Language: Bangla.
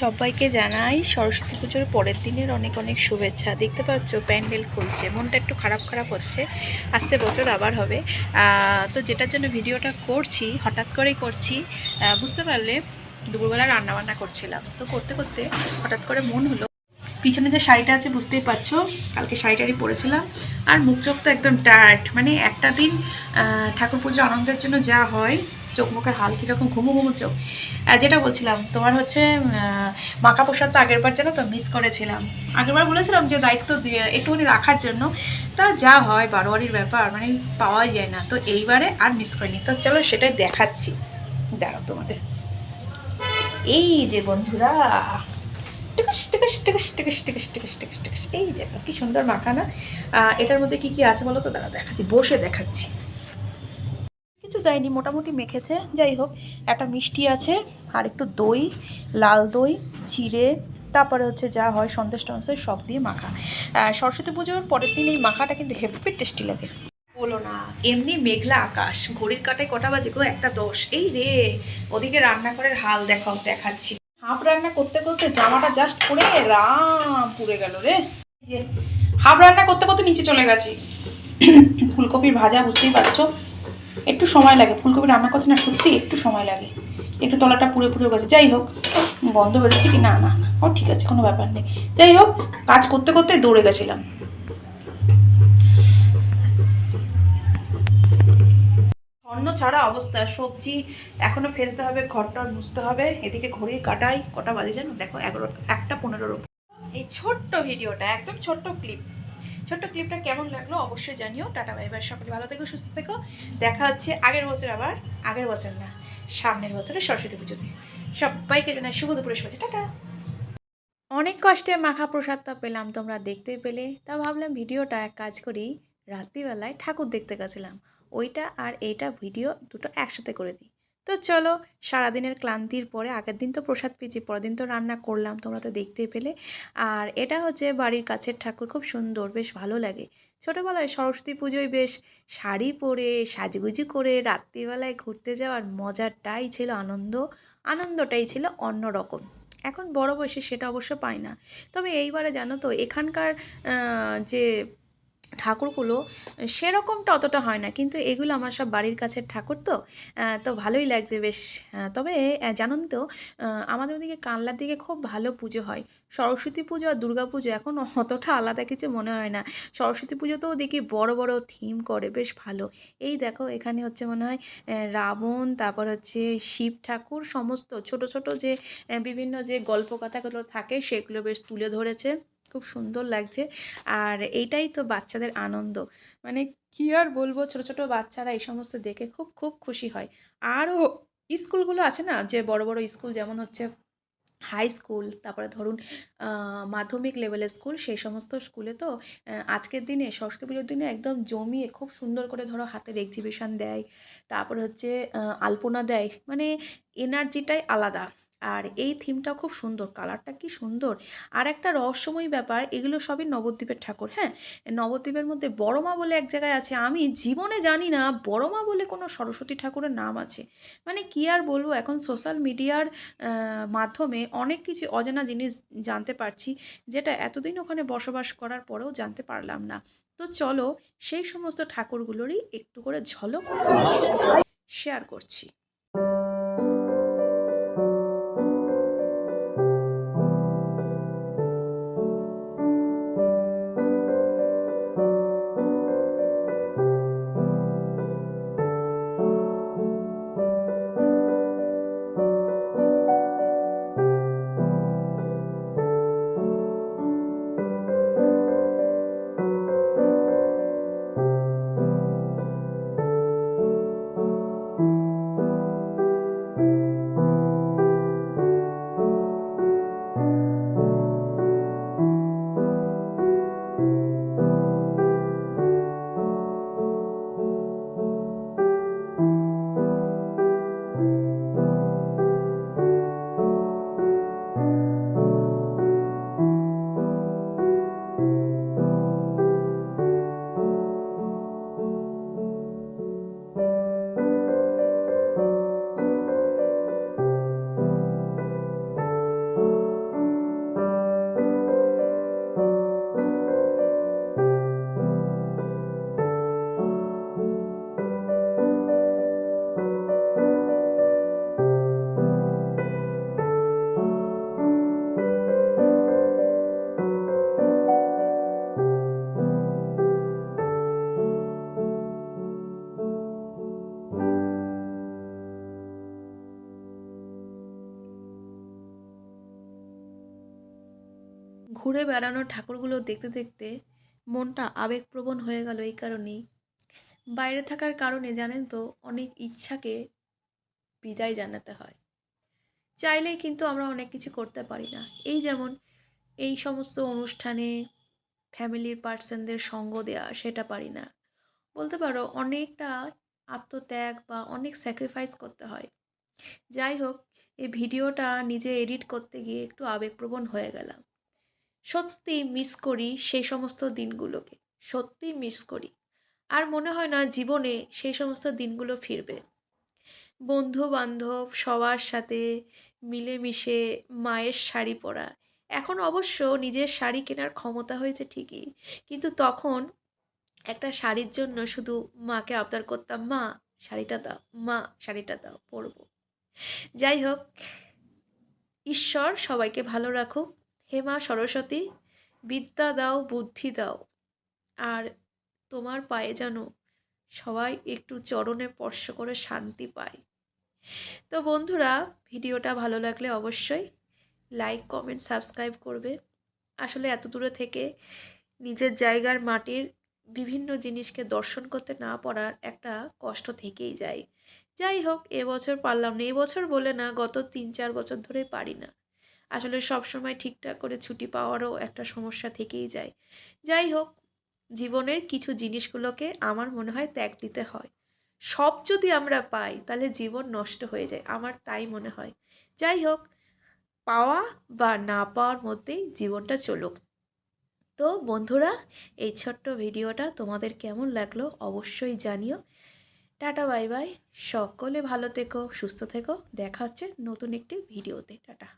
সবাইকে জানাই সরস্বতী পুজোর পরের দিনের অনেক অনেক শুভেচ্ছা। দেখতে পাচ্ছ, প্যান্ডেল খুলছে, মনটা একটু খারাপ খারাপ হচ্ছে। আসছে বছর আবার হবে। তো যেটার জন্য ভিডিওটা করছি, হঠাৎ করেই করছি বুঝতে পারলে দুপুরবেলা রান্নাবান্না করছিলাম। তো করতে করতে হঠাৎ করে মন হলো। পিছনে যে শাড়িটা আছে, বুঝতেই পারছ, কালকে শাড়ি টাড়ি পরেছিলাম। আর মুখ চোখ তো একদম টায়ার্ড মানে একটা দিন ঠাকুর পুজো আনন্দের জন্য যা হয় চোখ মুখের হাল কীরকম ঘুমু ঘুমু চোখ। যেটা বলছিলাম, তোমার হচ্ছে মাখা প্রসাদ তো আগের বার জানো তো মিস করেছিলাম। আগেরবার বলেছিলাম যে দায়িত্ব দিয়ে একটুখানি রাখার জন্য, তা যা হয় বারোয়ারির ব্যাপার মানে পাওয়াই যায় না। তো এইবারে আর মিস করিনি। তো চলো সেটাই দেখাচ্ছি। দাঁড়াও তোমাদের। এই যে বন্ধুরা এই যে, কি সুন্দর মাখানা। এটার মধ্যে কি কি আছে বলো তো? দাঁড়া দেখাচ্ছি, বসে দেখাচ্ছি। দেয়নি মোটামুটি মেখেছে। যাই হোক একটা মিষ্টি আছে আর একটু দই লাল দই চিড়ে তারপরে হচ্ছে যা হয় সন্দেশ টন্দেশ সব দিয়ে মাখা। সরস্বতী পুজোর পরের দিন এই মাখাটা কিন্তু হেভি টেস্টি লাগে। বলো না এমনি মেঘলা আকাশ ঘড়ির কাটায় কটা বাজে গো? একটা দোষ এই রে ওদিকে রান্নাঘরের হাল দেখাও দেখাচ্ছি। হাফ রান্না করতে করতে জামাটা জাস্ট পরে রাম পুড়ে গেল রে। যে হাফ রান্না করতে করতে নিচে চলে গেছি। ফুলকপির ভাজা বুঝতেই পারছ? একটু সময় লাগে। ফুলকপি রান্না করতে না, সত্যি একটু সময় লাগে। একটু তলাটা পুড়ে পুড়ে গেছে। যাই হোক, বন্ধ বেরোচ্ছে কি না না ও ঠিক আছে, কোনো ব্যাপার নেই। যাই হোক, কাজ করতে করতে দৌড়ে গেছিলাম। অন্য ছাড়া অবস্থা। সবজি এখনও ফেলতে হবে ঘরটা বুঝতে হবে। এদিকে ঘড়ির কাটাই কটা বাজে জানো? দেখো, এগারো, একটা পনেরোর এই ছোট্ট ভিডিওটা, একদম ছোট্ট ক্লিপ ছোট্ট ক্লিপটা কেমন লাগল অবশ্যই জানিও। টাটা, বাই বাই, সকলে ভালো থেকো, সুস্থ থেকো। দেখা হচ্ছে আগের বছর আবার, আগের বছর না, সামনের বছরে সরস্বতী পুজোতে। সবাইকে জানাই শুভ দুপুরে শুভেচ্ছা। টাটা। অনেক কষ্টে মাখা প্রসাদটা পেলাম, তোমরা দেখতেই পেলে। তা ভাবলাম ভিডিওটা এক কাজ করি, রাত্রিবেলায় ঠাকুর দেখতে গেছিলাম। ওইটা আর এইটা ভিডিও দুটো একসাথে করে দিই। তো চলো, সারাদিনের ক্লান্তির পরে, আগের দিন তো প্রসাদ পেয়েছি পরের দিন তো রান্না করলাম, তোমরা তো দেখতেই পেলে। আর এটা হচ্ছে বাড়ির কাছের ঠাকুর, খুব সুন্দর, বেশ ভালো লাগে। ছোটোবেলায় সরস্বতী পুজোয় বেশ শাড়ি পরে, সাজগুজি করে, রাত্রিবেলায় ঘুরতে যাওয়ার মজাটাই ছিল আনন্দ, আনন্দটাই ছিল অন্য রকম এখন বড় বয়সে সেটা অবশ্য পাই না। তবে এইবারে জানো তো, এখানকার যে ঠাকুরগুলো সেরকমটা অতটা হয় না। কিন্তু এগুলো আমার সব বাড়ির কাছের ঠাকুর তো তো ভালোই লাগছে বেশ। তবে জানুন তো আমাদের ওদিকে কানলার দিকে খুব ভালো পুজো হয়। সরস্বতী পুজো আর দুর্গা পুজো এখন অতটা আলাদা কিছু মনে হয় না। সরস্বতী পুজোতেও দেখি বড় বড় থিম করে, বেশ ভালো। এই দেখো, এখানে হচ্ছে মনে হয় রাবণ, তারপর হচ্ছে শিব ঠাকুর, সমস্ত ছোট ছোট যে বিভিন্ন যে গল্প কথাগুলো থাকে, সেগুলো বেশ তুলে ধরেছে। খুব সুন্দর লাগছে। আর এইটাই তো বাচ্চাদের আনন্দ। মানে কি আর বলব, ছোট ছোট বাচ্চারা এই সমস্ত দেখে খুব খুব খুশি হয়। আরও স্কুলগুলো আছে না, যে বড় বড় স্কুল যেমন হচ্ছে হাই স্কুল, তারপরে ধরুন মাধ্যমিক লেভেলের স্কুল, সেই সমস্ত স্কুলে তো আজকের দিনে সরস্বতী পুজোর দিনে একদম জমিয়ে খুব সুন্দর করে ধরো হাতের এক্সিবিশন দেয়। তারপরে হচ্ছে আলপনা দেয়। মানে এনার্জিটাই আলাদা। আর এই থিমটা খুব সুন্দর। কালারটা কি সুন্দর? আর একটা রহস্যময় ব্যাপার, এগুলো সবই নবদ্বীপের ঠাকুর হ্যাঁ? নবদ্বীপের মধ্যে বড়মা বলে এক জায়গায় আছে। আমি জীবনে জানি না, বড়মা বলে কোনো সরস্বতী ঠাকুরের নাম আছে। মানে কি আর বলব, এখন সোশ্যাল মিডিয়ার মাধ্যমে অনেক কিছু অজানা জিনিস জানতে পারছি, যেটা এতদিন ওখানে বসবাস করার পরেও জানতে পারলাম না। তো চলো, সেই সমস্ত ঠাকুরগুলোরই একটু করে ঝলক শেয়ার করছি। ঘুরে বেড়ানো ঠাকুরগুলো দেখতে দেখতে মনটা আবেগপ্রবণ হয়ে গেল এই কারণেই। বাইরে থাকার কারণে জানেন তো, অনেক ইচ্ছাকে বিদায় জানাতে হয়। চাইলেই কিন্তু আমরা অনেক কিছু করতে পারি না। এই যেমন এই সমস্ত অনুষ্ঠানে ফ্যামিলির পার্সনদের সঙ্গ দেওয়া সেটা পারি না। বলতে পারো, অনেকটা আত্মত্যাগ বা অনেক স্যাক্রিফাইস করতে হয়। যাই হোক, এই ভিডিওটা নিজে এডিট করতে গিয়ে একটু আবেগপ্রবণ হয়ে গেলাম। সত্যি মিস করি সেই সমস্ত দিনগুলোকে, সত্যি মিস করি। আর মনে হয় না জীবনে সেই সমস্ত দিনগুলো ফিরবে। বন্ধু বান্ধব সবার সাথে মিলেমিশে মায়ের শাড়ি পরা। এখন অবশ্য নিজের শাড়ি কেনার ক্ষমতা হয়েছে ঠিকই, কিন্তু তখন একটা শাড়ির জন্য শুধু মাকে আবদার করতাম, মা, শাড়িটা দাও, মা, শাড়িটা দাও, পরবো। যাই হোক, ঈশ্বর সবাইকে ভালো রাখুক। হে মা সরস্বতী, বিদ্যা দাও, বুদ্ধি দাও। আর তোমার পায়ে যেন সবাই একটু চরণে স্পর্শ করে শান্তি পায়। তো বন্ধুরা, ভিডিওটা ভালো লাগলে অবশ্যই লাইক কমেন্ট সাবস্ক্রাইব করবে। আসলে এত দূরে থেকে নিজের জায়গার মাটির বিভিন্ন জিনিসকে দর্শন করতে না পারার একটা কষ্ট থেকেই যায়। যাই হোক এবছর পারলাম না। এবছর বলে না, গত তিন চার বছর ধরে পারি না। আসলে সব সময় ঠিকঠাক করে ছুটি পাওয়ারও একটা সমস্যা থেকেই যায়। যাই হোক, জীবনের কিছু জিনিসগুলোকে আমার মনে হয় ত্যাগ দিতে হয়। সব যদি আমরা পাই, তাহলে জীবন নষ্ট হয়ে যায়, আমার তাই মনে হয়। যাই হোক, পাওয়া বা না পাওয়ার মধ্যেই জীবনটা চলুক। তো বন্ধুরা, এই ছোট্ট ভিডিওটা তোমাদের কেমন লাগল অবশ্যই জানিও। Tata, bye bye. সকলে ভালো থেকো, সুস্থ থেকো। দেখা হচ্ছে নতুন একটি ভিডিওতে। টাটা।